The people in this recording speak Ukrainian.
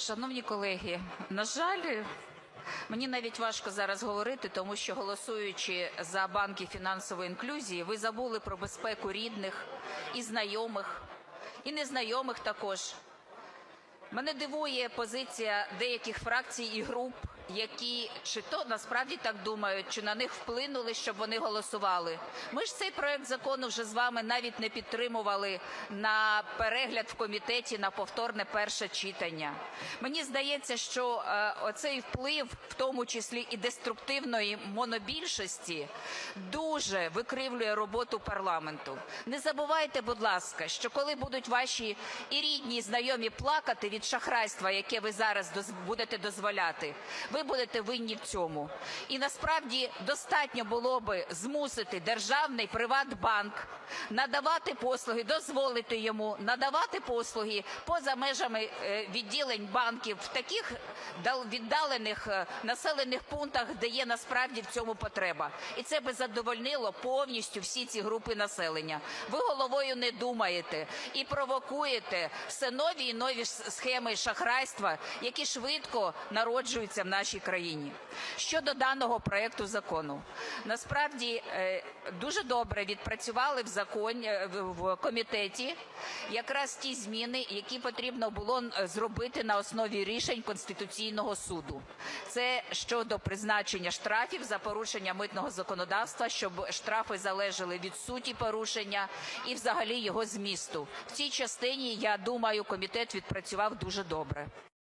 Шановні колеги, на жаль, мені навіть важко зараз говорити, тому що голосуючи за банки фінансової інклюзії, ви забули про безпеку рідних і знайомих, і незнайомих також. Мене дивує позиція деяких фракцій і груп, які чи то насправді так думають, чи на них вплинули, щоб вони голосували. Ми ж цей проект закону вже з вами навіть не підтримували на перегляд в комітеті на повторне перше читання. Мені здається, що е, оцей вплив, в тому числі і деструктивної монобільшості, дуже викривлює роботу парламенту. Не забувайте, будь ласка, що коли будуть ваші і рідні, і знайомі плакати від шахрайства, яке ви зараз доз- будете дозволяти, ви будете винні в цьому. І насправді достатньо було би змусити державний Приватбанк надавати послуги, дозволити йому надавати послуги поза межами е, відділень банків в таких віддалених е, населених пунктах, де є насправді в цьому потреба. І це би задовольнило повністю всі ці групи населення. Ви головою не думаєте і провокуєте все нові і нові схеми шахрайства, які швидко народжуються в нашій країні. Щодо даного проекту закону, насправді е, дуже добре відпрацювали в законі е, в комітеті якраз ті зміни, які потрібно було зробити на основі рішень Конституційного суду. Це щодо призначення штрафів за порушення митного законодавства, щоб штрафи залежали від суті порушення і взагалі його змісту. В цій частині, я думаю, комітет відпрацював дуже добре.